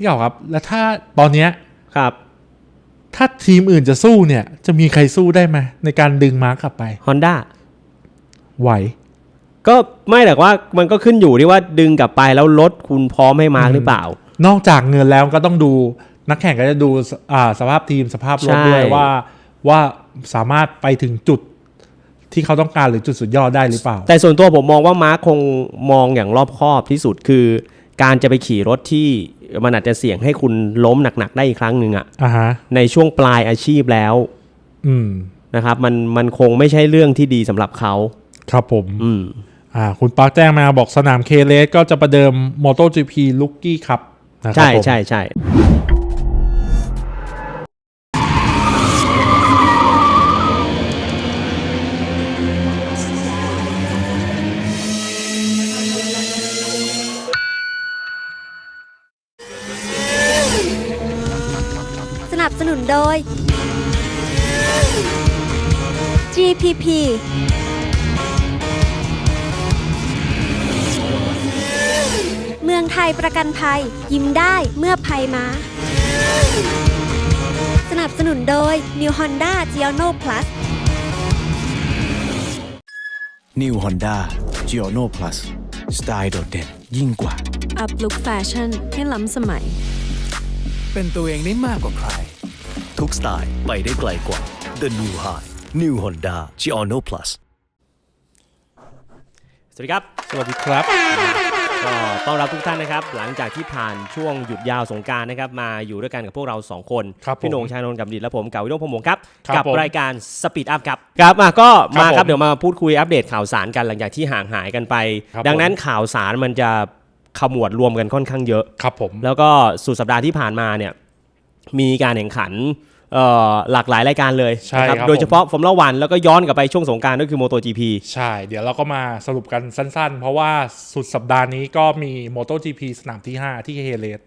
พี่เก่าครับ แล้วถ้าตอนเนี้ยครับ ถ้าทีมอื่นจะสู้เนี่ย จะมีใครสู้ได้ไหมในการดึงมาร์คกลับไป Honda ไหว ก็ไม่แต่ว่ามันก็ขึ้นอยู่ที่ว่าดึงกลับไปแล้วรถคุณพร้อมให้มาร์กหรือเปล่า นอกจากเงินแล้วก็ต้องดูนักแข่งก็จะดูสอ่าสภาพทีมสภาพรถใช่ด้วยว่าว่าสามารถไปถึงจุดที่เขาต้องการหรือจุดสุดยอดได้หรือเปล่า แต่ส่วนตัวผมมองว่ามาร์คคงมองอย่างรอบคอบที่สุดคือ การจะไปขี่รถที่มันอาจจะเสี่ยงให้คุณล้มหนักๆได้อีกครั้งหนึ่งอะอ่าฮะในช่วงปลายอาชีพแล้วอืมนะครับ มันมันคงไม่ใช่เรื่องที่ดีสำหรับเขาครับผม อืม อ่า คุณปาร์คแจ้งมาบอกสนามเคเลสก็จะประเดิม MotoGP ลุกกี้ครับนะครับใช่ผม ใช่ใช่ โดย GPP เมืองไทยประกันภัย ยิ้มได้เมื่อภัยมา สนับสนุนโดย New Honda g i o n o Plus New Honda g i o n o Plus สไตล์โดดเด่นยิ่งกว่า อัพลุคแฟชั่นให้ล้ำสมัย เป็นตัวเองได้มากกว่าใคร ทุกสไตล์ไปได้ไกลกว่า The New High New Honda g i o n o Plus สวัสดีครับ สวัสดีครับ ก็ต้อนรับทุกท่านนะครับ หลังจากที่ผ่านช่วงหยุดยาวสงกรารนะครับ มาอยู่ด้วยกันกับพวกเรา 2 คน ครับผมพี่โหนงชานนท์กับดิดและผมเก่าวิโรจน์พงษ์วงศ์ครับ ครับกับผมรายการสปีดอัพครับครับมาก็ครับมาครับผมเดี๋ยวมาพูดคุยอัปเดตข่าวสารกันหลังจากที่ห่างหายกันไป ครับดังนั้นผมข่าวสารมันจะขมวดรวมกันค่อนข้างเยอะ ครับผม แล้วก็สุดสัปดาห์ที่ผ่านมาเนี่ยมีการแข่งขันเอ่อ หลากหลายรายการเลยใช่นะครับโดยเฉพาะฟอร์มูล่าวันแล้วก็ย้อนกลับไปช่วงสงกรารก็คือ MotoGP ใช่ เดี๋ยวเราก็มาสรุปกันสั้นๆ เพราะว่าสุดสัปดาห์นี้ก็มี MotoGP สนามที่ 5 ที่เฮเลส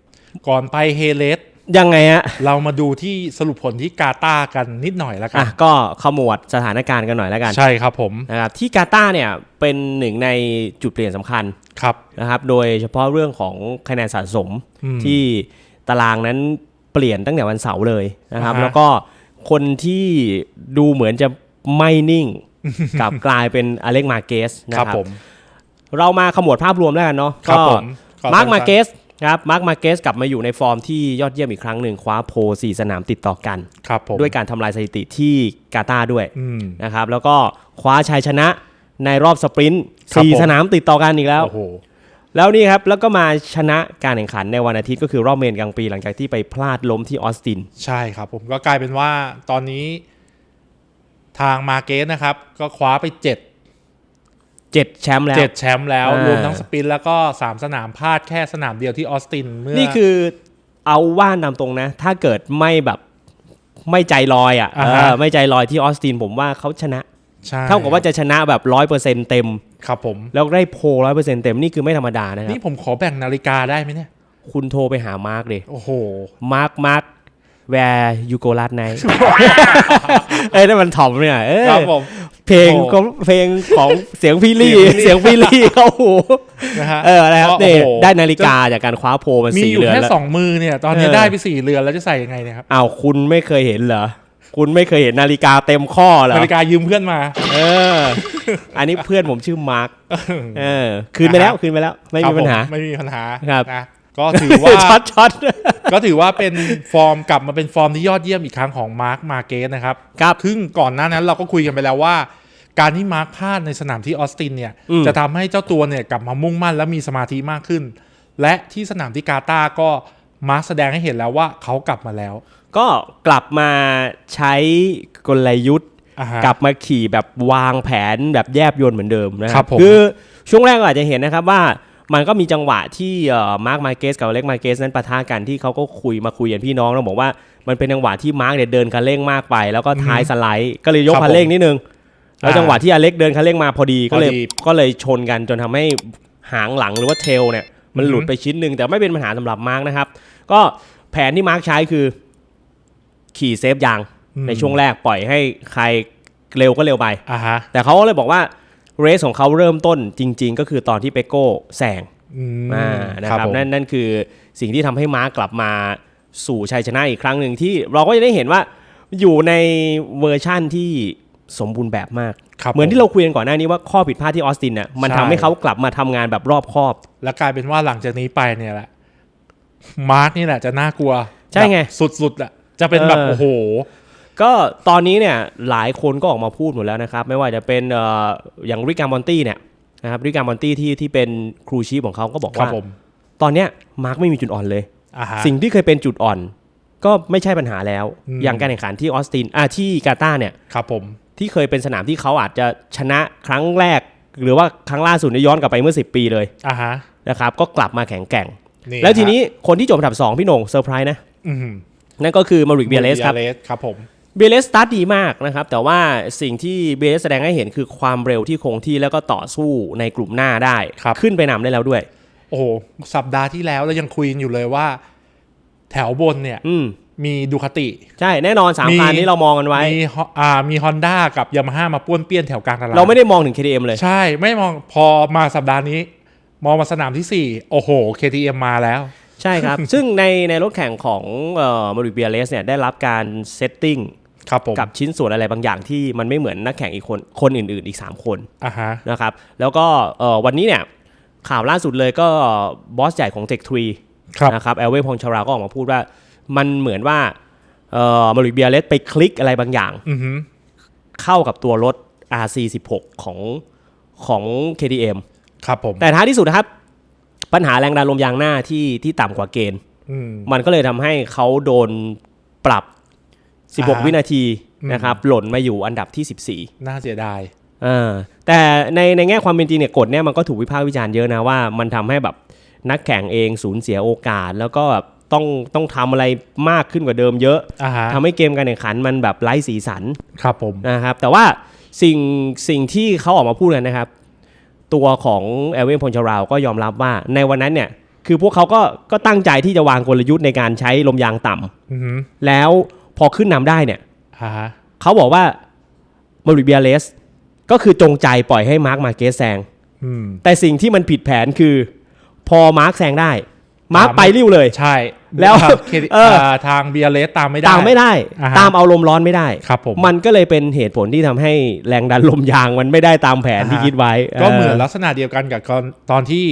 ก่อนไปเฮเลสยังไงฮะเรามาดูที่สรุปผลที่กาตาร์กันนิดหน่อยแล้วกัอะนก็ขมวดสถานการณ์กันหน่อยแล้วกัน ใช่ครับผมนะครับที่กาตาร์เนี่ยเป็นหนึ่งในจุดเปลี่ยนสำคัญครับนะครับ โดยเฉพาะเรื่องของคะแนนสะสมอืมที่ตารางนั้น เปลี่ยนตั้งแต่วันเสาร์เลยนะครับอ่าฮะแล้วก็คนที่ดูเหมือนจะไม่นิ่งกลับกลายเป็นอเล็กมาเกสนะคครัรับบผมเรามาขมวดภาพรวมแล้วกันเนาะครับก็ผมก็มาร์คสั้นๆมาเกสครับมาร์คมาเกสกลับมาอยู่ในฟอร์มที่ยอดเยี่ยมอีกครั้งหนึ่งคว้าโพลสี่สนามติดต่อกันครับผมด้วยการทำลายสถิติที่กาตาร์ด้วยอืมนะครับแล้วก็คว้าชัยชนะในรอบสปรินต์ครับสี่ผมสนามติดต่อกันอีกแล้วโอ้โห แล้วนี่ครับ แล้วก็มาชนะการแข่งขันในวันอาทิตย์ก็คือรอบเมนกลางปีหลังจากที่ไปพลาดล้มที่ออสติน ใช่ครับ ผมก็กลายเป็นว่าตอนนี้ทางมาเกสนะครับ ก็คว้าไปเจ็ด7แชมป์แล้วเจ็ดแชมป์แล้วอ่ารวมทั้งสปินแล้วก็3สนามพลาดแค่สนามเดียวที่ออสตินเมื่อนี่คือเอาว่านำตรงนะ ถ้าเกิดไม่แบบไม่ใจลอยอะอ่าฮะเออไม่ใจลอยที่ออสตินผมว่าเขาชนะใช่ เท่ากับว่าจะชนะแบบร้อยเปอร์เซ็นต์เต็ม ครับผม แล้วได้โพร้อยเปอร์เซ็นต์เต็ม นี่คือไม่ธรรมดานะครับ นี่ผมขอแบ่งนาฬิกาได้ไหมเนี่ย คุณโทรไปหามาร์กเลยโอ้โห มาร์กมาร์ก where you go last night เอ้ยนั่นมันถ่อมเนี่ยเออครับผม เพลงโอ้ของเพลงของเสียงพี่ลี่เสียงพี่ลี่ เสียงพี่ลี่เขาหูนะฮะเอออะไรครับก็นี่โอ้โห ได้นาฬิกาจากการคว้าโพลมันมีสี่อยู่เรือนแค่แล้ว สองมือเนี่ย ตอนนี้เออ ได้ไปสี่เรือนแล้วจะใส่ยังไงเนี่ยครับ อ้าวคุณไม่เคยเห็นเหรอ คุณไม่เคยเห็นนาฬิกาเต็มข้อเหรอนาฬิกายืมเพื่อนมา เออ อันนี้เพื่อนผมชื่อมาร์คเออ คืนไปแล้วคืนไปแล้ว ไม่ครัมีบปัญหาผไม่มีปัญหาครับนะก็ถือว่าช็อตช็อตก็ถือว่าเป็นฟอร์มกลับมาเป็นฟอร์มที่ยอดเยี่ยมอีกครั้งของมาร์คมาเกสนะครับครับซึ่งก่อนหน้านั้นเราก็คุยกันไปแล้วว่า การที่มาร์คพลาดในสนามที่ออสตินเนี่ยอืมจะทำให้เจ้าตัวเนี่ยกลับมามุ่งมั่นและมีสมาธิมากขึ้น และที่สนามที่กาตาร์ก็มาร์คแสดงให้เห็นแล้วว่าเขากลับมาแล้ว ก็กลับมาใช้กลยุทธ์อ่าฮะกลับมาขี่แบบวางแผนแบบแยบยนต์เหมือนเดิมนะคครัรับบผมคือช่วงแรกก็อาจจะเห็นนะครับว่ามันก็มีจังหวะที่มาร์คมาเกสกับเล็กมาเกสนั้นปะทะกันที่เขาก็คุยมาคุยกันพี่น้องแล้วบอกว่ามันเป็นจังหวะที่มาร์คเนี่ยเดินคันเร่งมากไป แล้วก็ท้ายสไลด์ก็เลยยกครับคันเร่งนิดนึง แล้วอ่าจังหวะที่อเล็กเดินคันเร่งมาพอดีก็เลยพอดีก็เลยชนกันจนทำให้หางหลังหรือว่าเทลเนี่ยมันหลุดอือฮึไปชิ้นหนึ่งแต่ไม่เป็นปัญหาสำหรับมาร์คนะครับ ก็แผนที่มาร์คใช้คือ ขี่เซฟยางในช่วงแรกปล่อยให้ใครเร็วก็เร็วไปอ่าฮะแต่เขาก็เลยบอกว่าเรสของเขาเริ่มต้นจริง ๆ ก็คือตอนที่เปโก้แซงอืมอ่านะครับผมนั่นนั่นคือสิ่งที่ทำให้ม้ากลับมาสู่ชัยชนะอีกครั้งหนึ่งที่เราก็จะได้เห็นว่าอยู่ในเวอร์ชั่นที่สมบูรณ์แบบมากครับเหมือนที่เราคุยกันก่อนหน้านี้ว่าข้อผิดพลาดที่ออสตินเนี่ยมันใช่ทำให้เขากลับมาทำงานแบบรอบคอบ แล้วกลายเป็นว่าหลังจากนี้ไปเนี่ยแหละมาร์กนี่แหละจะน่ากลัว ใช่ไงแบบสุดๆอะ จะเป็นแบบเออ โอ้โห ก็ตอนนี้เนี่ยหลายคนก็ออกมาพูดหมดแล้วนะครับ ไม่ว่าจะเป็นเอ่ออย่างริกามอนตี้เนี่ยนะครับริกามอนตี้ที่ที่เป็นครูชีพของเขาก็บอกครับว่า ผมตอนเนี้ยมาร์กไม่มีจุดอ่อนเลย อ่าฮะ สิ่งที่เคยเป็นจุดอ่อน ก็ไม่ใช่ปัญหาแล้ว อืม อย่างการแข่งขันที่ออสตินอ่าที่กาตาร์เนี่ย ครับผม ที่เคยเป็นสนามที่เขาอาจจะชนะครั้งแรก หรือว่าครั้งล่าสุดเนี่ยย้อนกลับไปเมื่อ 10 ปีเลยอ่าฮะนะครับก็กลับมาแข็งแกร่ง นี่แล้วทีนี้คนที่จบอันดับ 2 พี่โหน่งเซอร์ไพรส์นะอืม นั่นก็คือมาริกเบียเลสครับเบียเลสครับผมเบียเลสสตาร์ทดีมากนะครับ แต่ว่าสิ่งที่เบียเลสแสดงให้เห็นคือความเร็วที่คงที่แล้วก็ต่อสู้ในกลุ่มหน้าได้ครับขึ้นไปนำได้แล้วด้วย โอ้โห สัปดาห์ที่แล้วเรายังคุยกันอยู่เลยว่า แถวบนเนี่ยอืมมีดูคาติ ใช่แน่นอนสามมีคันนี้เรามองกันไว้ มีฮออ่ามีฮอนด้ากับยามาฮ่ามาป้วนเปี้ยนแถวกลางตลาดเราไม่ได้มองถึง KTM เลย ใช่ ไม่มองพอมาสัปดาห์นี้ มองมาสนามที่ 4 โอ้โห KTM มาแล้ว ใช่ครับ ซึ่งในในรถแข่งของเอ่อมาริกเบียเลสเนี่ยได้รับการเซตติ้งครับผมกับชิ้นส่วนอะไรบางอย่างที่มันไม่เหมือนนักแข่งอีกคนคนอื่น ๆ อีก 3 คนอ่าฮะนะครับแล้วก็เอ่อวันนี้เนี่ยข่าวล่าสุดเลยก็บอสใหญ่ของ Tech ครับ3นะครับแอลเวพงชราก็ออกมาพูดว่ามันเหมือนว่าเอ่อมาริกเบียเลสไปคลิกอะไรบางอย่างอือฮึเข้ากับตัวรถ RC16 ของของ KTM ครับผมแต่ท้ายที่สุดนะครับ ปัญหาแรงดันลมยางหน้าที่ที่ต่ำกว่าเกณฑ์อืมมันก็เลยทำให้เขาโดนปรับอ่าฮะ16 วินาทีอืมนะครับหล่นมาอยู่อันดับที่ 14 น่าเสียดายเออแต่ในในแง่ความเป็นจริงเนี่ยกฎเนี่ยมันก็ถูกวิพากษ์วิจารณ์เยอะนะว่ามันทำให้แบบนักแข่งเองสูญเสียโอกาส แล้วก็แบบต้องต้องทำอะไรมากขึ้นกว่าเดิมเยอะอ่าฮะทำให้เกมการแข่งขันมันแบบไร้สีสันครับผมนะครับแต่ว่าสิ่งสิ่งที่เขาออกมาพูดกันนะครับ ตัวของเอลเวนพลชราวก็ยอมรับว่าในวันนั้นเนี่ยคือพวกเขาก็ก็ตั้งใจที่จะวางกลยุทธ์ในการใช้ลมยางต่ำอือฮึแล้วพอขึ้นนำได้เนี่ย อ่าฮะเขาบอกว่ามาริเบียเลสก็คือจงใจปล่อยให้มาร์คมาเกสแซง อืมแต่สิ่งที่มันผิดแผนคือ พอมาร์คแซงได้ มาร์คตามไปริ้วเลย ใช่ แล้วทาง KT เอออ่าทางเบียเลสตามไม่ได้ ตามไม่ได้อ่าฮะตามเอาลมร้อนไม่ได้ครับผมมันก็เลยเป็นเหตุผลที่ทำให้แรงดันลมยางมันไม่ได้ตามแผนอ่าฮะที่คิดไว้ ก็เหมือนเออลักษณะเดียวกันกับตอนตอนที่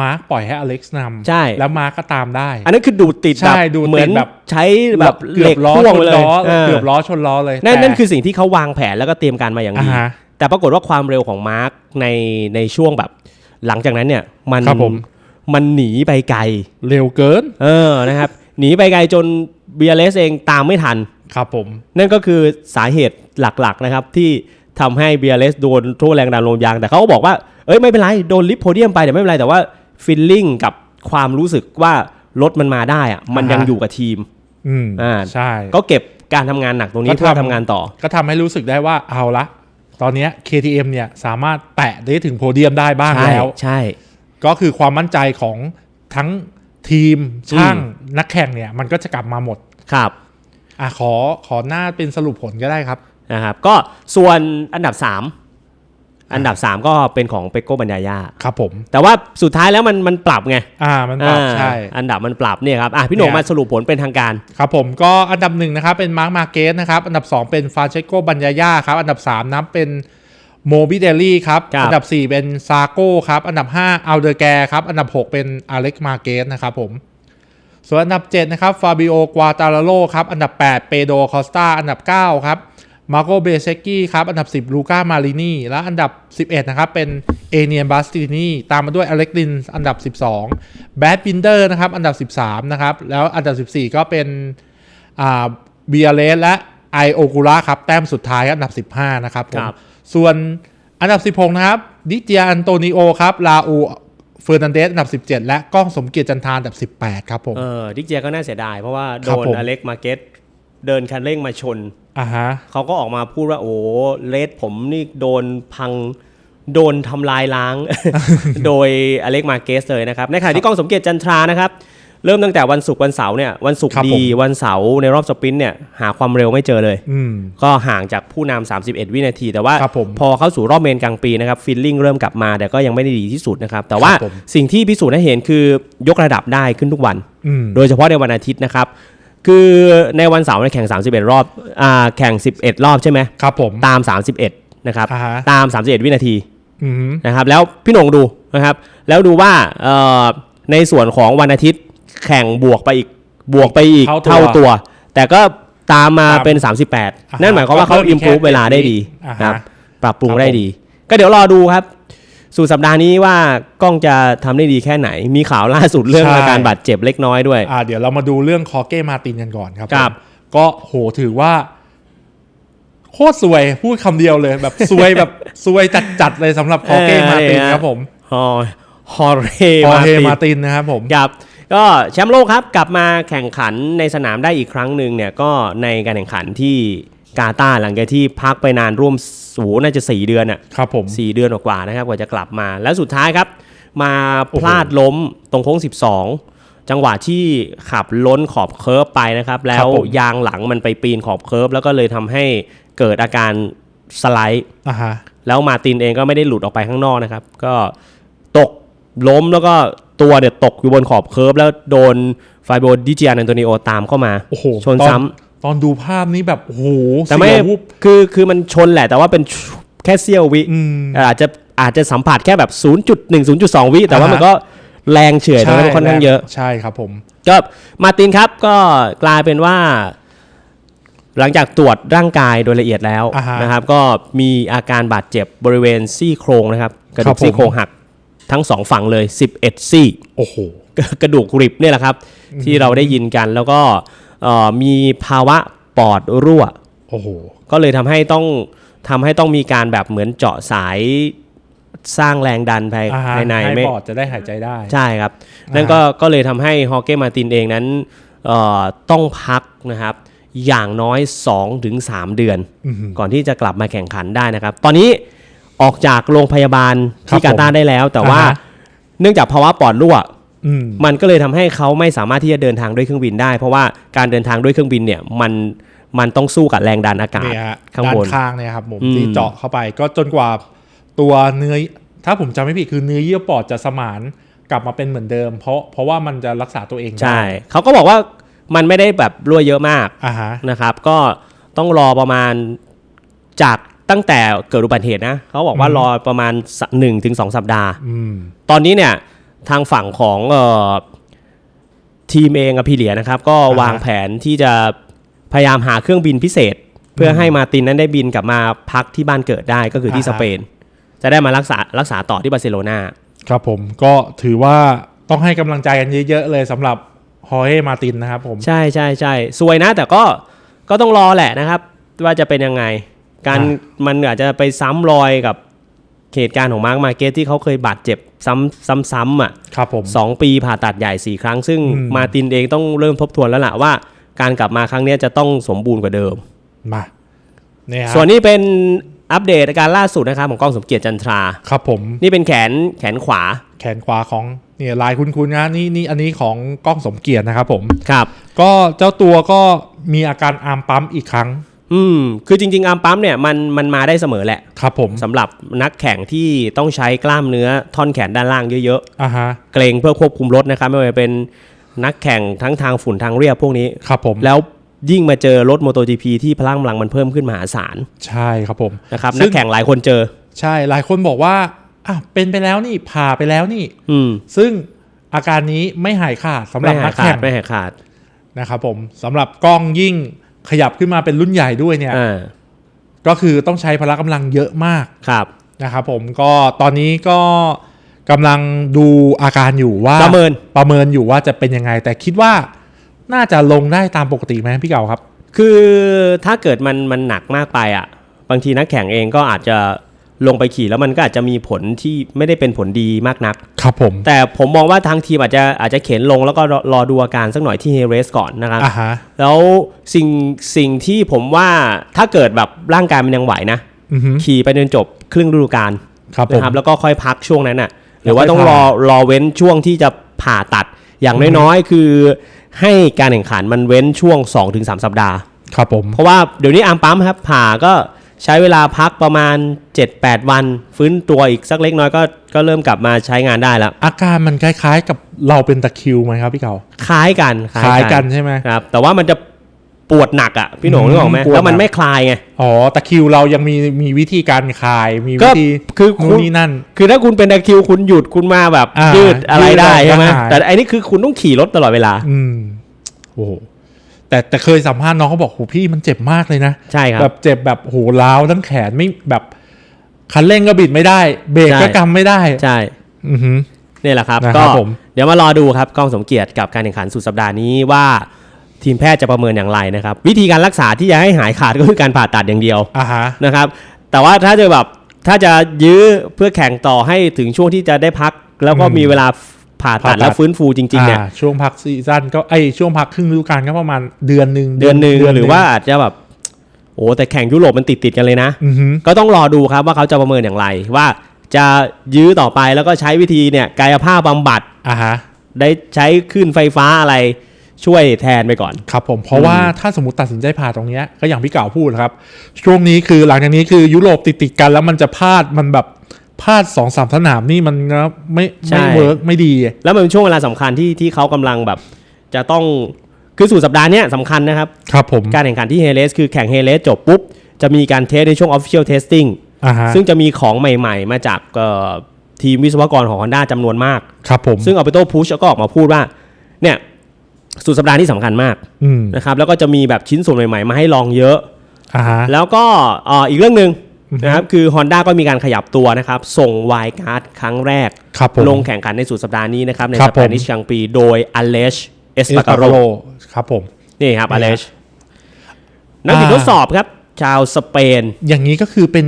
มาร์กปล่อยให้อเล็กซ์นำใช่แล้วมาร์กก็ตามได้ อันนั้นคือดูดติดใช่แบบดูดติดเหมือนแบบใช้แบบเกืเหล็อกบล้อพ่วงชไปนเลยล้อเออเกือบล้อชนล้อเลยนั่นแต่นั่นคือสิ่งที่เขาวางแผนแล้วก็เตรียมการมาอย่างอ่าดีฮะแต่ปรากฏว่าความเร็วของมาร์คในในช่วงแบบ หลังจากนั้นเนี่ยมันครับผ มมันหนีไปไกล เร็วเกิน เออนะครับ หนีไปไกลจนเบียเลสเองตามไม่ทัน ครับผม นั่นก็คือสาเหตุหลักๆนะครับที่ทำให้เบียเลสโดนโทษแรงดันลมยาง แต่เขาก็บอกว่า เอ้ยไม่เป็นไร โดนลิฟต์โพเดียมไปแต่ไม่เป็นไรแต่ว่าฟิลลิ่งกับความรู้สึกว่ารถมันมาได้อะมันยังอ่าฮะอยู่กับทีม อืมอ่าใช่ ก็เก็บการทำงานหนักตรงนี้ก็ทำ เพื่อทำงานต่อ ก็ทำให้รู้สึกได้ว่าเอาละ ตอนเนี้ย KTM เนี่ยสามารถแตะได้ถึงโพเดียมได้บ้างใช่แล้ว ใช่ ก็คือความมั่นใจของทั้งทีมช่างอืมนักแข่งเนี่ย มันก็จะกลับมาหมดครับอะขอขอหน้าเป็นสรุปผลก็ได้ครับนะครับ ก็ส่วนอันดับ 3 อันดับ 3 ก็เป็นของเปโก้บัญญายาครับผม แต่ว่าสุดท้ายแล้วมันมันปรับไงอ่ามันปรับอ่าใช่อันดับมันปรับเนี่ยครับอะพี่หนุ่มเนี่ยมาสรุปผลเป็นทางการ ครับผมก็อันดับหนึ่งนะครับเป็นมาร์คมาเกสนะครับอันดับ 2 เป็นฟาเชโกบัญญาย่าครับอันดับ3นับเป็น โมบิเดลี่ครับ ครับ อันดับ 4 เป็นซาโก้ครับ อันดับ5อัลเดอร์แกครับ อันดับ 6 เป็นอเล็กมาเกสนะครับผม ส่วนอันดับ 7 นะครับ ฟาบิโอกวาตาลาโลครับ อันดับ 8 เปโดคอสตาอันดับ 9 ครับมาโกเบเซกี้ครับ อันดับ 10 ลูก้ามารินีและอันดับ 11 นะครับ เป็นเอเนียนบาสตินีตามมาด้วยอเล็กลินอันดับ 12 แบดบินเดอร์นะครับ อันดับ 13 นะครับ แล้วอันดับ 14 ก็เป็นอ่าเบียเลสและไอโอกุระครับ แต้มสุดท้ายอันดับ 15 นะครับผมครับ ส่วนอันดับ 16 นะครับดิเจียอันโตนิโอครับลาอูเฟอร์นันเดสอันดับ 17 และก้องสมเกียรติจันทาอันดับ 18 ครับผม เออดิกเจียก็น่าเสียดาย เพราะว่าโดครับนผมอเล็กมาเก็ตเดินคันเร่งมาชนอ่าฮะเขาก็ออกมาพูดว่า โอ้เลสผมนี่โดนพังโดนทำลายล้าง โดยอเล็กมาเกสเลยนะครับ ในขณะที่กล้องสมเกียรติจันทรานะครับ เริ่มตั้งแต่วันศุกร์วันเสาร์เนี่ยวันศุกร์ครับผม ดีวันเสาร์ในรอบสปรินต์เนี่ยหาความเร็วไม่เจอเลย อืม ก็ห่างจากผู้นำ31 วินาที แต่ว่าครับผมพอเข้าสู่รอบเมนกลางปีนะครับฟีลลิ่งเริ่มกลับมาแต่ก็ยังไม่ได้ดีที่สุดนะครับ แต่ว่าครับผม สิ่งที่พิสูจน์ให้เห็นคือยกระดับได้ขึ้นทุกวัน อืม โดยเฉพาะในวันอาทิตย์นะครับ คือในวันเสาร์เนี่ยแข่ง 31 รอบอ่าแข่ง 11 รอบใช่ไหมครับผม ตาม 31 นะครับ อ่าฮะ ตาม 31 วินาทีอืม นะครับ แล้วพี่หนงดูนะครับ แล้วดูว่าเอ่อในส่วนของวันอาทิตย์ แข่งบวกไปอีกบวกไปอีกเท่าตัวเท่าตัว แต่ก็ตามมาตามเป็นอ่า38ฮะนั่นหมายความว่าเขาก็เพิ่มอีอิกมพูแค่เวลาได้ดีอ่าฮะ นะครับปรับปรุงครับได้ผมดี ก็เดี๋ยวรอดูครับ สู่สัปดาห์นี้ว่ากล้องจะทำได้ดีแค่ไหน มีข่าวล่าสุดเรื่องใช่ อาการบาดเจ็บเล็กน้อยด้วย อ่าเดี๋ยวเรามาดูเรื่องคอเก้มาร์ตินกันก่อนครับครับ ผมก็โหถือว่า โคตรสวยพูดคำเดียวเลยแบบสวยแบบสวยจัดๆเลยสำหรับคอเก้มาร์ตินครับผม ฮอฮอเรคอมาเฮตินมาร์ตินนะครับผม ครับ ก็แชมป์โลกครับกลับมาแข่งขันในสนามได้อีกครั้งหนึ่งเนี่ยก็ในการแข่งขันที่กาตาร์หลังจากที่พักไปนานร่วมสูน่าจะ 4 เดือนอะครับผมสี่เดือนกว่าๆนะครับกว่าจะกลับมา แล้วสุดท้ายครับ มาพลาดล้มตรงโค้ง 12 จังหวะที่ขับล้นขอบเคิร์ฟไปนะครับ แล้ครัวบผมยางหลังมันไปปีนขอบเคิร์ฟแล้วก็เลยทำให้เกิดอาการสไลด์อ่าฮะแล้วมาร์ตินเองก็ไม่ได้หลุดออกไปข้างนอกนะครับ ก็ตก ล้มแล้วก็ตัวเนี่ยตกอยู่บนขอบเคิร์ฟแล้วโดนไฟโบดิจิอันอันโตนิโอตามเข้ามาโอ้โหชนตอซ้ำตอนดูภาพนี้แบบโอ้โหแต่ไม่เสียววูบคือคือมันชนแหละ แต่ว่าเป็นแค่เสี้ยววิอืมอาจจะอาจจะสัมผัสแค่แบบ 0.1 0.2 วิ แต่ว่าอ่าฮะมันก็แรงเฉื่อยตรงนั้นค่อนข้างเยอะใช่ครับผมก็มาร์ตินครับก็กลายเป็นว่า หลังจากตรวจร่างกายโดยละเอียดแล้วอ่าฮะนะครับ ก็มีอาการบาดเจ็บบริเวณซี่โครงนะครับกระครัดูบกผมซี่โครงหัก ทั้งสองฝั่งเลย 11 ซี่โอ้โหกระดูกริบเนี่ยแหละครับ ที่เราได้ยินกันแล้วก็เอ่อมีภาวะปอดรั่วโอ้โหก็เลยทำให้ต้องทำให้ต้องมีการแบบเหมือนเจาะสายสร้างแรงดันภายอ่าฮะภายในให้ไม่ปอดจะได้หายใจได้ ใช่ครับ นั่นก็ก็เลยทำให้ฮอเก้มาตินเองนั้นเอ่อต้องพักนะครับอย่างน้อย 2-3 เดือนอื้อหือก่อนที่จะกลับมาแข่งขันได้นะครับ ตอนนี้ ออกจากโรงพยาบาลครับที่กาตาร์ได้แล้ว แต่ว่าอ่าฮะ เนื่องจากภาวะปอดรั่ว อืม มันก็เลยทำให้เขาไม่สามารถที่จะเดินทางด้วยเครื่องบินได้ เพราะว่าการเดินทางด้วยเครื่องบินเนี่ยมันมันต้องสู้กับแรงดันอากาศนี่ฮะข้างด้าบน นข้างเนี่ยครับผมอืม ที่เจาะเข้าไปก็จนกว่าตัวเนื้อถ้าผมจำไม่ผิดคือเนื้อเยื่อปอดจะสมานกลับมาเป็นเหมือนเดิม เพราะเพราะว่ามันจะรักษาตัวเองได้ใช่เขาก็บอกว่ามันไม่ได้แบบรั่วเยอะมากอ่าฮะนะครับ ก็ต้องรอประมาณจาก ตั้งแต่เกิดอุบัติเหตุนะเขาบอกว่าอืมรอประมาณ1นถึงสสัปดาห์อืมตอนนี้เนี่ยทางฝั่งของเออทีมเองกับพี่เหลียนะครับ ก็อ่าฮะวางแผนที่จะพยายามหาเครื่องบินพิเศษ เพื่อให้มาร์ตินนั้นได้บินกลับมาพักที่บ้านเกิดได้ก็คือที่สอ่าฮะเปน จะได้มารักษารักษาต่อที่บาร์เซโลนาครับผมก็ถือว่าต้องให้กำลังใจกันเยอะๆเลยสำหรับฮอเฮมาตินนะครับผม ใช่ใช่ใช่สวยนะแต่ก็ก็ต้องรอแหละนะครับ ว่าจะเป็นยังไง การอ่มันอาจจะไปซ้ำรอยกับเหตุการณ์ของมาร์กมาเก็ตที่เขาเคยบาดเจ็บซ้ำซ้ำซ้ำอะครับผมสองปีผ่าตัดใหญ่สี่ครั้ง ซึ่งอืมมาร์ตินเองต้องเริ่มทบทวนแล้วล่ะว่า การกลับมาครั้งเนี้ยจะต้องสมบูรณ์กว่าเดิมมาเนี่ยฮะส่วนนี้เป็นอัปเดตอาการล่าสุดนะครับของกล้องสมเกียรติจันทรา ครับผม นี่เป็นแขนแขนขวา แขนขวาของเนี่ยลายคุ้นๆนะนี่นี่อันนี้ของกล้องสมเกียรตินะครับผมครับ ก็เจ้าตัวก็มีอาการอาร์มปั๊มอีกครั้ง อืมคือจริงๆอาร์มปั๊มเนี่ยมันมันมาได้เสมอแหละครับผมสำหรับนักแข่งที่ต้องใช้กล้ามเนื้อท่อนแขนด้านล่างเยอะอ่าฮะๆ เกรงเพื่อควบคุมรถนะครับไม่ว่าจะเป็นนักแข่งทั้งทางฝุ่นทางเรียบพวกนี้ ครับผมแล้วยิ่งมาเจอรถ MotoGP ที่พลังกำลังมันเพิ่มขึ้นมหาศาลใช่ครับผมนะครับซึ่นังกแข่งหลายคนเจอ ใช่หลายคนบอกว่าอะเป็นไปแล้วนี่ผ่าไปแล้วนี่ อืมซึ่งอาการนี้ไม่หายขาดสำหรับไม่นัหากยขาแข่ดงไม่หายขาด นะครับผมสำหรับกล้องยิ่ง ขยับขึ้นมาเป็นรุ่นใหญ่ด้วยเนี่ยอ่าก็คือต้องใช้พละกำลังเยอะมากครับนะครับผมก็ตอนนี้ก็กำลังดูอาการอยู่ว่าประเมินประเมินอยู่ว่าจะเป็นยังไง แต่คิดว่าน่าจะลงได้ตามปกติไหมพี่เก่าครับ คือถ้าเกิดมันมันหนักมากไปอะ บางทีนักแข่งเองก็อาจจะ ลงไปขี่แล้วมันก็อาจจะมีผลที่ไม่ได้เป็นผลดีมากนัก ครับผม แต่ผมมองว่าทางทีมอาจจะอาจจะเข็นลงแล้วก็รอรอดูอาการสักหน่อยที่เฮเรสก่อนนะครับอ่าฮะแล้วสิ่งสิ่งที่ผมว่าถ้าเกิดแบบร่างกายมันยังไหวนะอือฮึขี่ไปจนจบครึ่งฤดูกาลครับผมนะครับแล้วก็ค่อยพักช่วงนั้นน่ะ หรือว่าแล้วค่อยต้องรอผ่ารอเว้นช่วงที่จะผ่าตัดอย่างน้อยๆ คือ ให้การแข่งขันมันเว้นช่วง 2-3 สัปดาห์ ครับผม เพราะว่าเดี๋ยวนี้อาร์มปั๊มครับผ่าก็ ใช้เวลาพักประมาณ 7-8 วัน ฟื้นตัวอีกสักเล็กน้อยก็ก็เริ่มกลับมาใช้งานได้แล้ว อาการมันคล้ายๆกับเราเป็นตะคริวไหมครับพี่เก่าคล้ายกันคล้ายกันใช่ไหมครับ แต่ว่ามันจะปวดหนักอะพี่หนงอืมนึกออกไหมปวดแล้วมันหนักไม่คลายไงอ๋อตะคริวเรายังมีมีวิธีการคลายมีก็วิธีคือคุนู่ณนนี่นั่น คือถ้าคุณเป็นตะคริวคุณหยุดคุณมาแบบอ่ายืยืดอะไรได้ยืดใช่ไหมได้แต่อันนี้คือคุณต้องขี่รถตลอดเวลา อืมโอ้โห แต่แต่เคยสัมภาษณ์น้องเขาบอกโหพี่มันเจ็บมากเลยนะใช่ครับแบบเจ็บแบบโหล้าวทั้งแขนไม่แบบคันเร่งก็บิดไม่ได้ เบรกใช่ก็กำไม่ได้ใช่อือหือนี่แหละครับนะคก็รับผมเดี๋ยวมารอดูครับกล้องสมเกียรติกับการแข่งขันสุดสัปดาห์นี้ว่าทีมแพทย์จะประเมินอย่างไรนะครับ วิธีการรักษาที่จะให้หายขาดก็คือการผ่าตัดอย่างเดียวอ่าฮะนะครับ แต่ว่าถ้าจะแบบถ้าจะยื้อเพื่อแข่งต่อให้ถึงช่วงที่จะได้พัก แล้วก็อืมมีเวลา ผ่าตัดผ่าตัดแล้วฟื้นฟูจริงๆเนี่ยอ่าช่วงพักซีซั่นก็ไอยช่วงพักครึ่งฤดูกาลก็ประมาณเดือนหนึ่งเดือนหนึ่งหรือว่าอาจจะแบบโอ้แต่แข่งยุโรปมันติดติดๆกันเลยนะอือหือก็ต้องรอดูครับว่าเขาจะประเมินอย่างไร ว่าจะยื้อต่อไปแล้วก็ใช้วิธีเนี่ยกายภาพบำบัดอ่าฮะได้ใช้คลื่นไฟฟ้าอะไรช่วยแทนไปก่อนครับผมเพราะว่าถ้าสมมติตัดสินใจผ่าตรงเนี้ยก็อย่างพี่เก่าพูดครับ ช่วงนี้คือหลังจากนี้คือยุโรปติดติดๆกันแล้วมันจะพลาดมันแบบ พลาดสองสามสนามนี่มันก็ไม่ใช่ไม่เวิร์กไม่ดี แล้วมันเป็นช่วงเวลาสำคัญที่ที่เขากำลังแบบจะต้องคือสู่สัปดาห์เนี้ยสำคัญนะครับ ครับผม การแข่งขันที่เฮเลสคือแข่งเฮเลสจบปุ๊บ จะมีการเทสในช่วง Official Testing อ่าฮะซึ่งจะมีของใหม่ๆ มาจากเอ่อทีมวิศวกรของ Honda จำนวนมาก ครับผม ซึ่ง Alberto Push ก็ออกมาพูดว่า เนี่ยสุดสัปดาห์ที่สำคัญมากอืมนะครับ แล้วก็จะมีแบบชิ้นส่วนใหม่ๆ มาให้ลองเยอะอ่าฮะแล้วก็เอ่ออีกเรื่องหนึ่งอือฮึ นะครับคือ Honda ก็มีการขยับตัวนะครับ ส่งไวการ์ดครั้งแรก ครับผม ลงแข่งขันในสุดสัปดาห์นี้นะครับ ในครัสบเปนิชกังปีโดยอเลชเอสเอสปาปาการโรโรครับผม นี่ครับอนี่เลฮะชนักบินอ่า ทดสอบครับ ชาวสเปนอย่างนี้ก็คือเป็น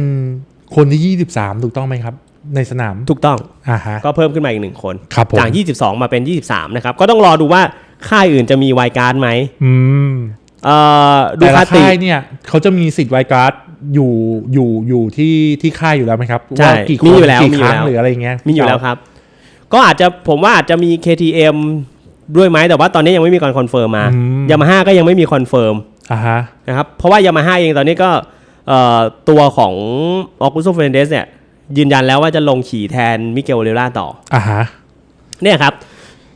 คนที่ 23 ถูกต้องไหมครับ ในสนามถูกต้องอ่าฮะ ก็เพิ่มขึ้นมาอีกหนึ่งคน ครับผม จาก 22 มาเป็น 23 นะครับ ก็ต้องรอดูว่าค่ายอื่นจะมีไวการ์ดไหมอืม เอ่อดูแต่ละคาติ ค่ายเนี่ยเขาจะมีสิทธิ์ไวการ์ด อยู่อยู่อยู่ที่ที่ค่ายอยู่แล้วไหมครับใช่ว่ากี่คมีนอยู่แล้วกี่มีคอยู่รั้งแล้วหรืออะไรเงี้ยมีอยู่แล้วครับ ก็อาจจะผมว่าอาจจะมี KTM ด้วยไหมแต่ว่าตอนนี้ยังไม่มีการคอนเฟิร์มมาอืมยามาฮ่าก็ยังไม่มีคอนเฟิร์มอ่าฮะนะครับเพราะว่ายามาฮ่าเองตอนนี้ก็เอ่อตัวของออกุโซเฟนเดสเนี่ยยืนยันแล้วว่าจะลงขี่แทนมิเกลเรล่าต่ออ่าฮะเนี่ยครับ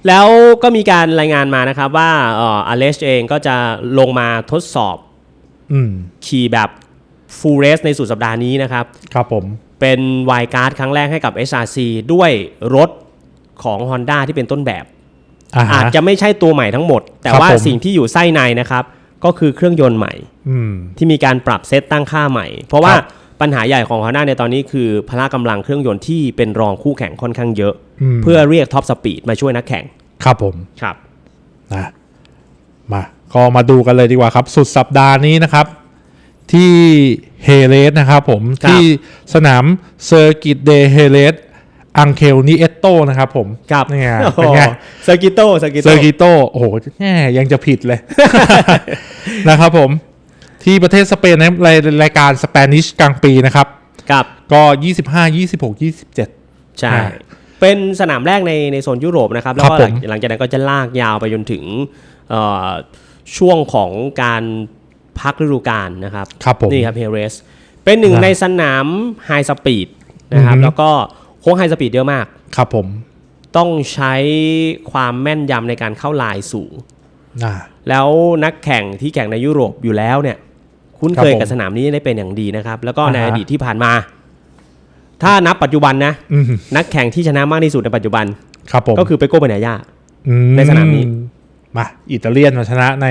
แล้วก็มีการรายงานมานะครับว่าเอ่ออเลชเองก็จะลงมาทดสอบอืมขี่แบบ full race ในสุดสัปดาห์นี้นะครับ ครับผม เป็นไวการ์ดครั้งแรกให้กับ SRC ด้วยรถของ Honda ที่เป็นต้นแบบอ่าฮะอาจจะไม่ใช่ตัวใหม่ทั้งหมด แต่ครับว่าผมสิ่งที่อยู่ไส้ในนะครับ ก็คือเครื่องยนต์ใหม่อืมที่มีการปรับเซตตั้งค่าใหม่ เพราะว่าครับปัญหาใหญ่ของ Honda ในตอนนี้คือพละกำลังเครื่องยนต์ที่เป็นรองคู่แข่งค่อนข้างเยอะมเพื่อเรียกท็อปสปีดมาช่วยนักแข่ง ครับผม ครับ นะ มา ก็มาดูกันเลยดีกว่าครับ สุดสัปดาห์นี้นะครับ ที่เฮเลสนะครับผมครับที่สนามเซอร์กิตเดเฮเลสอังเคลนิเอตโตนะครับผมครับนี่ไงโอ้โหเป็นไงเซอร์กิโตเซอร์กิโตเซอร์กิโตโอ้โหแหมยังจะผิดเลยนะครับผม ที่ประเทศสเปนนะครับรายรายการสเปนิชกลางปีนะครับครับก็25 26 27ใช่อ่าเป็นสนามแรกในในโซนยุโรปนะครับ แล้วก็ครับหลังผมหลังจากนั้นก็จะลากยาวไปจนถึงเอ่อช่วงของการ พักฤดูกาลนะครับครับผมนี่ครับเฮเรสเป็นหนึ่งนะในสนามไฮสปีดนะครับอือฮึแล้วก็โค้งไฮสปีดเยอะมาก ครับผม ต้องใช้ความแม่นยำในการเข้าลายสูงอ่าแล้วนักแข่งที่แข่งในยุโรปอยู่แล้วเนี่ย คุ้นเคยครับผมกับสนามนี้ได้เป็นอย่างดีนะครับ แล้วก็ในอ่าฮะอดีตที่ผ่านมา ถ้านับปัจจุบันนะอืมนักแข่งที่ชนะมากที่สุดในปัจจุบัน ครับผมก็คือเปโก้เบเนย่าอืในสนามนี้มาอิตาเลียนมาชนะใน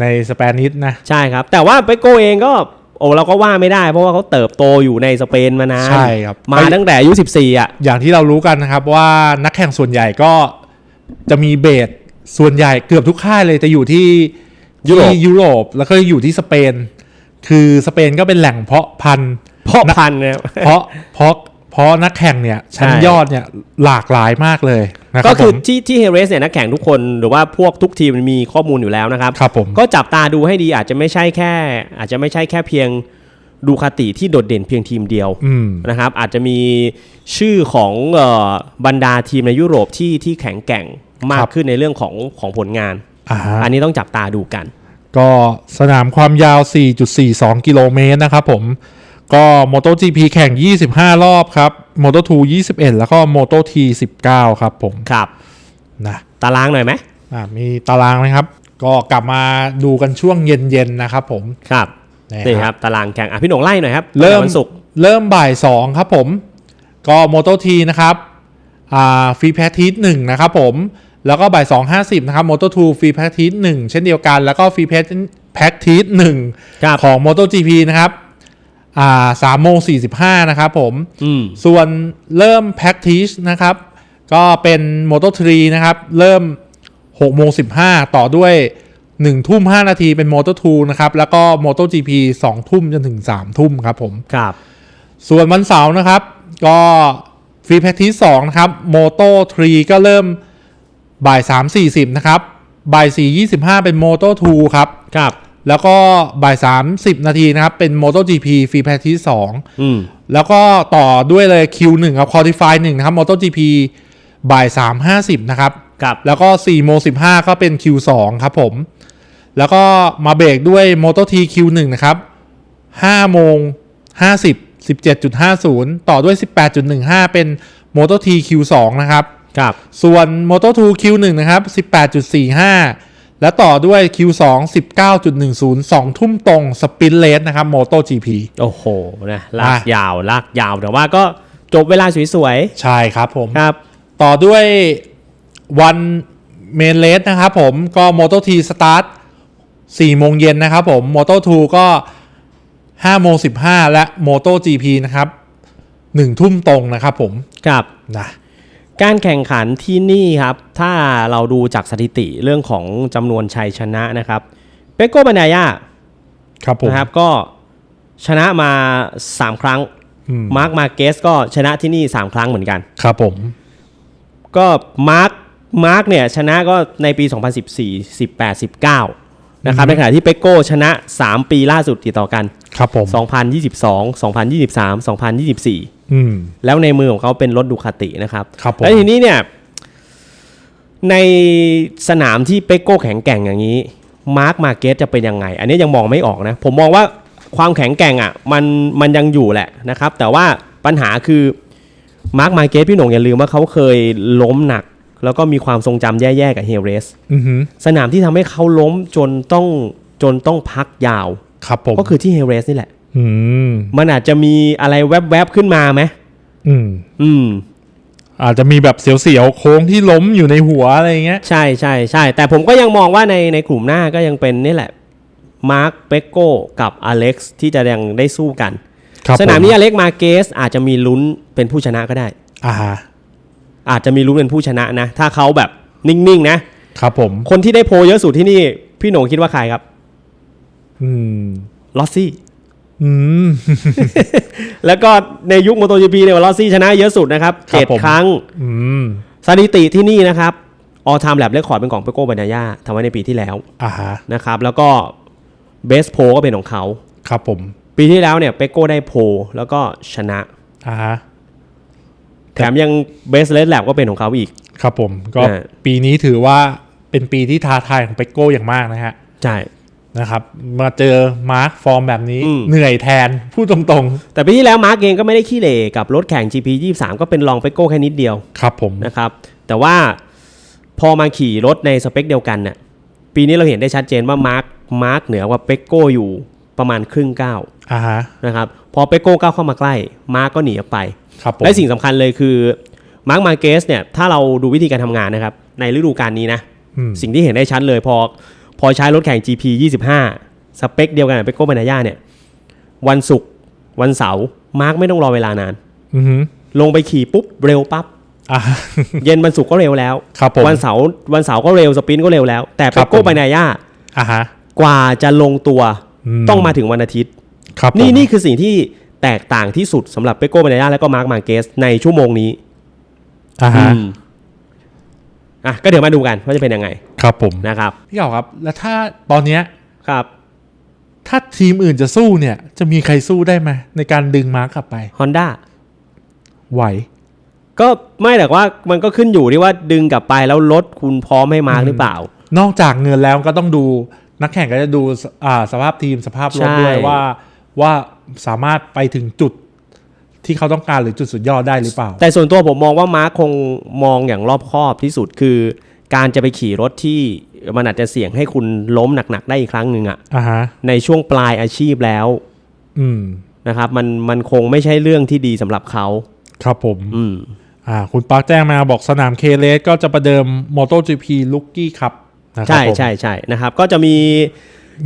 ในสเปนิชนะ ใช่ครับ แต่ว่าเปโก้เองก็โอ้เราก็ว่าไม่ได้ เพราะว่าเขาเติบโตอยู่ในสเปนมานานใช่ครับ มาตั้งแต่อายุ14 อะ อย่างที่เรารู้กันนะครับว่านักแข่งส่วนใหญ่ก็จะมีเบสส่วนใหญ่เกือบทุกค่ายเลยจะอยู่ที่ยุโรปที่ยุโรปแล้วก็อยู่ที่สเปน คือสเปนก็เป็นแหล่งเพาะพันธุ์พ่อพันธุ์นะครับเพราะเพราะเพ ราะนักแข่งเนี่ยชั้นใช่ยอดเนี่ยหลากหลายมากเลยนะคก็รับคือผมที่ที่เฮเรสเนี่ยนักแข่งทุกคนหรือว่าพวกทุกทีมมันมีข้อมูลอยู่แล้วนะครับครับผมก็จับตาดูให้ดีอาจจะไม่ใช่แค่ อาจจะไม่ใช่แค่เพียงดูคาติที่โดดเด่นเพียงทีมเดียวอืมนะครับอาจจะมีชื่อของเออบรรดาทีมในยุโรปที่ที่แข็งแกร่งมาคกรับขึ้นในเรื่องของของผลงานอ่าฮะอันนี้ต้องจับตาดูกัน ก็สนามความยาว 4.42 กิโลเมตรนะครับผม ก็ MotoGP แข่ง 25 รอบครับ Moto2 21 แล้วก็ Moto T 19 ครับผมครับนะตารางหน่อยไหมอะมีตารางนะครับ ก็กลับมาดูกันช่วงเย็นๆนะครับผมครับนะนี่ครับ ตารางแข่งอะพี่หนงไล่หน่อยครับ เริ่มวันศุกร์เริ่มบ่าย2ครับผม ก็ Moto T นะครับอ่าฟรีแพททีสหนึ่งนะครับผมแล้วก็บ่ายสองห้าสิบนะครับ Moto 2 ฟรีแพททีสหนึ่งเช่นเดียวกัน แล้วก็ฟรีแพทแพททีสหนึ่งครับของ Moto GP นะครับ อ่าสามโมงสี่สิบห้านะครับผมอืมส่วนเริ่ม practice นะครับ ก็เป็น Moto 3นะครับ เริ่ม6โมง15ต่อด้วย1ทุ่ม5นาทีเป็น Moto 2นะครับ แล้วก็ Moto GP 2ทุ่มจนถึง3ทุ่มครับผม ครับ ส่วนวันเสาร์นะครับ ก็ฟรีแพ c ทีส2นะครับ Moto 3ก็เริ่มบ่าย3 40นะครับบ่าย4 25เป็น Moto 2ครับ ครับ แล้วก็บ่าย30นาทีนะครับ เป็น MotoGP ฟรีแพ c ทีส2อืมแล้วก็ต่อด้วยเลย Q1 ครับ Qualify 1นะครับ MotoGP บ่าย3 50นะครับครับ แล้วก็4โมง15ก็เป็น Q2 ครับผม แล้วก็มาเบรกด้วย Moto T Q1 นะครับ5โมง50 17.50ต่อด้วย18.15เป็น Moto T Q2 นะครับครับ ส่วน Moto 2 Q1 นะครับ18.45และต่อด้วย Q2 19.10 2 ทุ่มตรงสปินเลสนะครับ Moto GP โอ้โหนะลากอะยาวลากยาว แต่ว่าก็จบเวลาสวยใช่ครับผมๆครับ ต่อด้วยวันเมนเลสนะครับผมก็ Moto T Start 4โมงเย็นนะครับผม Moto 2 ก็5โมง15 และ Moto GP นะครับ1ทุ่มตรงนะครับผม ครับนะ การแข่งขันที่นี่ครับ ถ้าเราดูจากสถิติเรื่องของจำนวนชัยชนะนะครับเปโกบันายาครับผมนะครับก็ชนะมา 3 ครั้งอืมมาร์คมาเกสก็ชนะที่นี่ 3 ครั้งเหมือนกัน ครับผม ก็มาร์คมาร์คเนี่ยชนะก็ในปี 2014 18 19 นะครับ ในขณะที่เปโก้ชนะ 3 ปีล่าสุดติดต่อกัน ครับผม 2022 2023 2024 อืมแล้วในมือของเขาเป็นรถดูคาตินะครับครับผมแล้วทีนี้เนี่ย ในสนามที่เปโก้แข็งแกร่งอย่างนี้มาร์คมาเกสจะเป็นยังไง อันนี้ยังมองไม่ออกนะ ผมมองว่าความแข็งแกร่งอะ มันมันยังอยู่แหละนะครับ แต่ว่าปัญหาคือมาร์คมาเกสพี่หนงอย่าลืมว่าเขาเคยล้มหนัก แล้วก็มีความทรงจำแย่ๆกับเฮเรสอือหือสนามที่ทำให้เขาล้มจนต้องจนต้องพักยาว ครับผมก็คือที่เฮเรสนี่แหละอื มมันอาจจะมีอะไรแวบๆขึ้นมาไหมอืม อืม อาจจะมีแบบเสียวๆโค้งที่ล้มอยู่ในหัวอะไรอย่างเงี้ย ใช่ใช่ใช่แต่ผมก็ยังมองว่าในในกลุ่มหน้าก็ยังเป็นนี่แหละมาร์คเปโก้กับอเล็กซ์ที่จะยังได้สู้กันครับสนามผนี้อเล็กซ์มาเกสอาจจะมีลุ้นเป็นผู้ชนะก็ได้ อ่าฮะอาจจะมีลุ้นเป็นผู้ชนะนะ ถ้าเขาแบบนิ่งๆนะ ครับผม คนที่ได้โพลเยอะสุดที่นี่ พี่โหน่งคิดว่าใครครับ อืมลอสซี่อืม แล้วก็ในยุคโมโต GP เนี่ยลอสซี่ชนะเยอะสุดนะครับครับเจ็ดผมครั้งอืมสถิติที่นี่นะครับออทามแลบเรคคอร์ดเป็นของเปโก้บานายาทำไว้ในปีที่แล้วอ่าฮะนะครับ แล้วก็เบสโพก็เป็นของเขาครับผม ปีที่แล้วเนี่ยเปโก้ได้โพลแล้วก็ชนะอ่าฮะแถมยังเบสเลสแลบก็เป็นของเขาอีก ครับผม ก็เออปีนี้ถือว่าเป็นปีที่ท้าทายของเปกโก้อย่างมากนะฮะใช่ นะครับมาเจอมาร์คฟอร์มแบบนี้อืมเหนื่อยแทนพูดตรงแต่ปีที่แล้วมาร์กเองก็ไม่ได้ขี้เหร่กับรถแข่ง GP 23 ก็เป็นรองเปโก้แค่นิดเดียวๆครับผมนะครับแต่ว่าพอมาขี่รถในสเปคเดียวกันเนี่ยปีนี้เราเห็นได้ชัดเจนว่ามาร์กมาร์กเหนือกว่าเปโก้อยู่ประมาณครึ่งก้าวอ่าฮะนะครับพอเปโก้ก้าวเข้ามาใกล้ มาร์กก็หนีออกไปครับผมและสิ่งสำคัญเลยคือมาร์กมาเกสเนี่ยถ้าเราดูวิธีการทำงานนะครับในฤดูกาลนี้นะอืมสิ่งที่เห็นได้ชัดเลยพอ พอใช้รถแข่ง GP 25 สเปคเดียวกันกับเปโก้บานายาเนี่ย วันศุกร์วันเสาร์มาร์กไม่ต้องรอเวลานานอือหือลงไปขี่ปุ๊บเร็วปั๊บอ่าเย็นวันศุกร์ก็เร็วแล้วครับผมวันเสาร์วันเสาร์ก็เร็วสปรินต์ก็เร็วแล้ว แต่คเปรับโก้ผมบานายากอ่าฮะกว่าจะลงตัวอืมต้องมาถึงวันอาทิตย์ครับผมนี่นี่คือสิ่งที่แตกต่างที่สุดสำหรับเปโก้บานายาและก็มาร์กมาเกสในชั่วโมงนี้อ่าฮะ อืมอะก็เดี๋ยวมาดูกันว่าจะเป็นยังไง ครับผมนะครับพี่เก่าครับ แล้วถ้าตอนเนี้ยครับ ถ้าทีมอื่นจะสู้เนี่ย จะมีใครสู้ได้ไหมในการดึงมาร์กกลับไป Honda ไหว ก็ไม่แต่ว่ามันก็ขึ้นอยู่ที่ว่าดึงกลับไปแล้วรถคุณพร้อมให้มาร์กหรือเปล่า นอกจากเงินแล้วก็ต้องดูนักแข่งก็จะดูสอ่าสภาพทีมสภาพรถใช่ ด้วยว่า ว่าสามารถไปถึงจุด ที่เขาต้องการหรือจุดสุดยอดได้หรือเปล่า แต่ส่วนตัวผมมองว่ามาร์คคงมองอย่างรอบคอบที่สุดคือ การจะไปขี่รถที่มันอาจจะเสี่ยงให้คุณล้มหนักๆได้อีกครั้งหนึ่งอะอ่าฮะในช่วงปลายอาชีพแล้วอืมนะครับมันมันคงไม่ใช่เรื่องที่ดีสำหรับเขา ครับผม อืม อ่า คุณปาร์คแจ้งมาบอกสนามเคเลสก็จะประเดิม MotoGP ลุกกี้ครับนะครัใช่ผม ใช่ใช่นะครับ ก็จะมีมี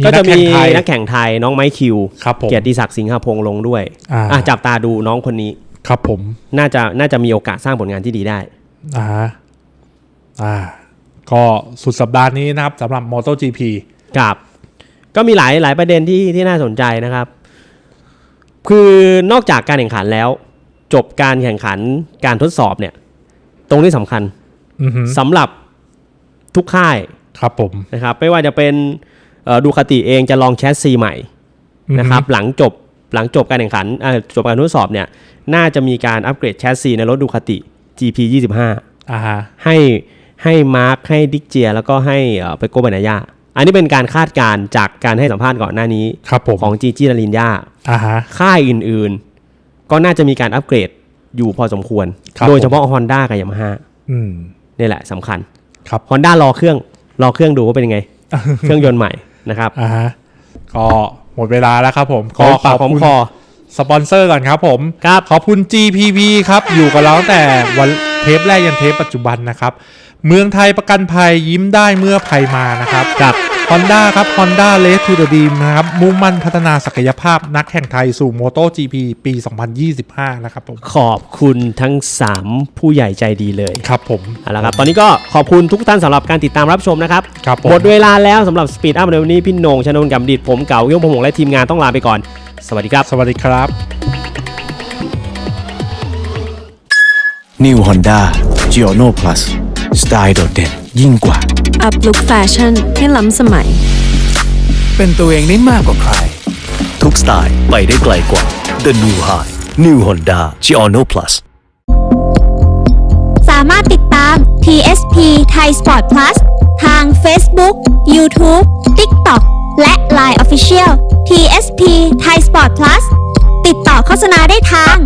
ก็จะมีนันักกแข่แข่งงไทไทยยน้องไมค์คิว ครับผมเกียรติศักดิ์สิงหพงษ์ลงด้วยอ่าอะจับตาดูน้องคนนี้ ครับผม น่าจะน่าจะมีโอกาสสร้างผลงานที่ดีได้ อ่าฮะอ่า ก็สุดสัปดาห์นี้นะครับสำหรับ MotoGP ครับ ก็มีหลายหลายประเด็นที่ที่น่าสนใจนะครับ คือนอกจากการแข่งขันแล้ว จบการแข่งขันการทดสอบเนี่ย ตรงนี้สำคัญอือฮึสำหรับทุกค่ายครับผมนะครับ ไม่ว่าจะเป็น ดูคาติเองจะลองแชสซีใหม่นะครับหลังจบหลังจบการแข่งขันเอ่อจบการทดสอบเนี่ยน่าจะมีการอัปเกรดแชสซีในรถดูคาติ GP 25อ่าฮะให้ให้มาร์คให้ดิกเจีย แล้วก็ให้เปโกบานายาอันนี้เป็นการคาดการณ์จากการให้สัมภาษณ์ก่อนหน้านี้ครับผมของจีจีนารินยาอ่าฮะค่ายอื่นๆ ก็น่าจะมีการอัปเกรดอยู่พอสมควรครับโดยเฉพาะ Honda กับ Yamaha อืมนี่แหละสำคัญครับ Honda รอเครื่องรอเครื่องดูว่าเป็นยังไง เครื่องยนต์ใหม่ นะครับอ่าฮะก็หมดเวลาแล้วครับผมขอก็ปากของคุณคอสปอนเซอร์ก่อนครับผมครับขอบคุณ GPP ครับ อยู่กับเราตั้งแต่วันเทปแรกยันเทปปัจจุบันนะครับ เมืองไทยประกันภัยยิ้มได้เมื่อภัยมานะครับกับ Honda ครับ Honda Race to the Dream นะครับ มุ่งมั่นพัฒนาศักยภาพนักแข่งไทยสู่ MotoGP ปี 2025 นะครับผมขอบคุณทั้ง 3 ผู้ใหญ่ใจดีเลยครับผมเอาละครับ ตอนนี้ก็ขอบคุณทุกท่านสำหรับการติดตามรับชมนะครับครับผมหมดเวลาแล้วสำหรับ Speed Up ในวันนี้พี่โหนงชนนท์กับดิดผมเก่าเยี่ยมพงษ์และทีมงานต้องลาไปก่อน สวัสดีครับ สวัสดีครับ New Honda g i o n o Plus ส ไตล์โดดเด่นยิ่งกว่า อัพลุคแฟชั่นให้ล้ำสมัย เป็นตัวเองได้มากกว่าใคร ทุกสไตล์ไปได้ไกลกว่า The New High New Honda g i o n o Plus สามารถติดตาม TSP Thai Sport Plus ทาง Facebook YouTube TikTok และ Line Official TSP Thai Sport Plus ติดต่อโฆษณาได้ทาง